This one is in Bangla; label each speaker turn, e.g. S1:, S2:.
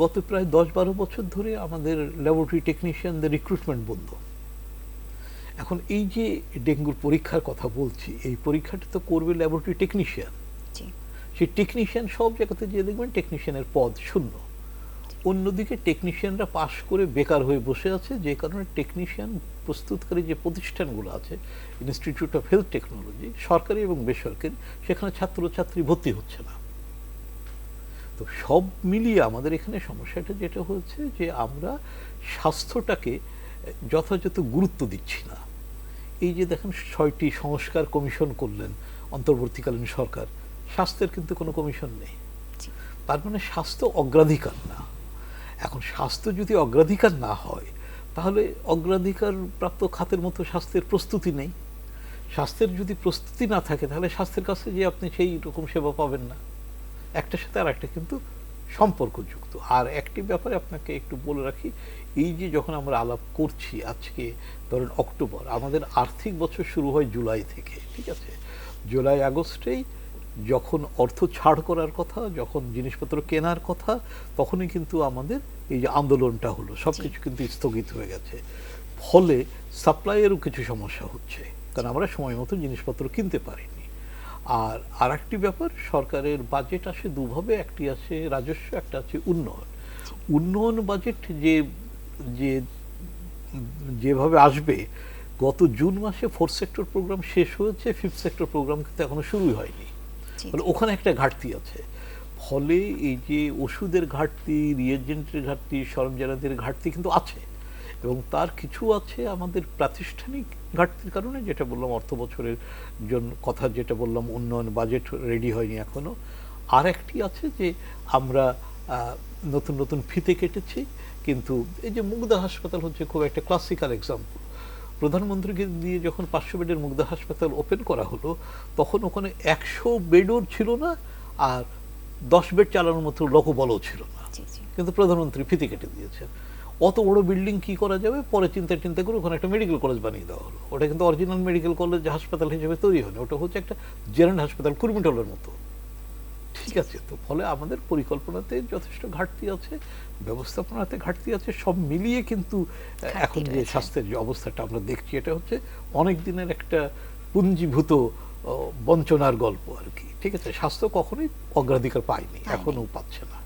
S1: গত প্রায় দশ বারো বছর ধরে আমাদের ল্যাবরেটরি টেকনিশিয়ানদের রিক্রুটমেন্ট বন্ধ। এখন এই যে ডেঙ্গুর পরীক্ষার কথা বলছি এই পরীক্ষাটা তো করবে ল্যাবরেটরি টেকনিশিয়ান সেই টেকনিশিয়ান সব জায়গাতে যে দেখবেন টেকনিশিয়ানের পদ শূন্য। অন্যদিকে টেকনিশিয়ানরা পাশ করে বেকার হয়ে বসে আছে যে কারণে টেকনিশিয়ান প্রস্তুতকারী যে প্রতিষ্ঠানগুলো আছে ইনস্টিটিউট অফ হেলথ টেকনোলজি সরকারি এবং বেসরকারি সেখানে ছাত্রছাত্রী ভর্তি হচ্ছে না। তো সব মিলিয়ে আমাদের এখানে সমস্যাটা যেটা হচ্ছে যে আমরা স্বাস্থ্যটাকে যথাযথ গুরুত্ব দিচ্ছি না। এই যে দেখেন ছয়টি সংস্কার কমিশন করলেন অন্তর্বর্তীকালীন সরকার স্বাস্থ্যের কিন্তু কোনো কমিশন নেই। তার মানে স্বাস্থ্য অগ্রাধিকার না। এখন স্বাস্থ্য যদি অগ্রাধিকার না হয় তাহলে অগ্রাধিকার প্রাপ্ত খাতের মতো স্বাস্থ্যের প্রস্তুতি নেই। স্বাস্থ্যের যদি প্রস্তুতি না থাকে তাহলে স্বাস্থ্যের কাছে যে আপনি সেই রকম সেবা পাবেন না। একটার সাথে আর একটা কিন্তু সম্পর্কযুক্ত। আর একটি ব্যাপারে আপনাকে একটু বলে রাখি এই যে যখন আমরা আলাপ করছি আজকে ধরেন অক্টোবর আমাদের আর্থিক বছর শুরু হয় জুলাই থেকে ঠিক আছে? জুলাই আগস্টেই যখন অর্থ ছাড় করার কথা যখন জিনিসপত্র কেনার কথা তখনই কিন্তু আমাদের এই যে আন্দোলনটা হলো সব কিছু কিন্তু স্থগিত হয়ে গেছে। ফলে সাপ্লাইয়েরও কিছু সমস্যা হচ্ছে কারণ আমরা সময় মতো জিনিসপত্র কিনতে পারিনি। আর আর একটি ব্যাপার সরকারের বাজেট আসে দুভাবে একটি আছে রাজস্ব একটা আছে উন্নয়ন। উন্নয়ন বাজেট যে যে যেভাবে আসবে গত জুন মাসে ফোর্থ সেক্টর প্রোগ্রাম শেষ হয়েছে ফিফথ সেক্টর প্রোগ্রাম কিন্তু এখনও শুরুই হয়নি। মানে ওখানে একটা ঘাটতি আছে। ফলে এই যে ওষুধের ঘাটতি রিয়েজেন্টের ঘাটতি সরঞ্জামাদের ঘাটতি কিন্তু আছে। এবং তার কিছু আছে আমাদের প্রাতিষ্ঠানিক ঘাটতির কারণে যেটা বললাম অর্থ বছরের জন্য কথা যেটা বললাম উন্নয়ন বাজেট রেডি হয়নি এখনও আর একটি আছে যে আমরা নতুন নতুন ফিতে কেটেছি কিন্তু এই যে মুগদা হাসপাতাল হচ্ছে খুব একটা ক্লাসিক্যাল এক্সাম্পল প্রধানমন্ত্রীকে দিয়ে যখন পাঁচশো বেডের মুগদা হাসপাতাল ওপেন করা হলো তখন ওখানে একশো বেডও ছিল না আর দশ বেড চালানোর মতো লোকবলও ছিল না। কিন্তু প্রধানমন্ত্রী ফিতে কেটে দিয়েছেন। অত বড় বিল্ডিং কি করা যাবে? পরে চিন্তা চিন্তা করে ওখানে একটা মেডিকেল কলেজ বানিয়ে দেওয়া হলো। ওটা কিন্তু অরিজিনাল মেডিকেল কলেজ হাসপাতাল হিসেবে তৈরি হয়নি। ওটা হচ্ছে একটা জেনারেল হাসপাতাল কুর্মিটলের মতো। ঠিক আছে তো ফলে আমাদের পরিকল্পনাতে যথেষ্ট ঘাটতি আছে ব্যবস্থাপনাতে ঘাটতি আছে সব মিলিয়ে কিন্তু এখন যে স্বাস্থ্যের যে অবস্থাটা আমরা দেখছি এটা হচ্ছে অনেক দিনের একটা পুঞ্জীভূত বঞ্চনার গল্প আর কি। ঠিক আছে স্বাস্থ্য কখনোই অগ্রাধিকার পায়নি
S2: পায়নি।
S1: এখনও পাচ্ছে না।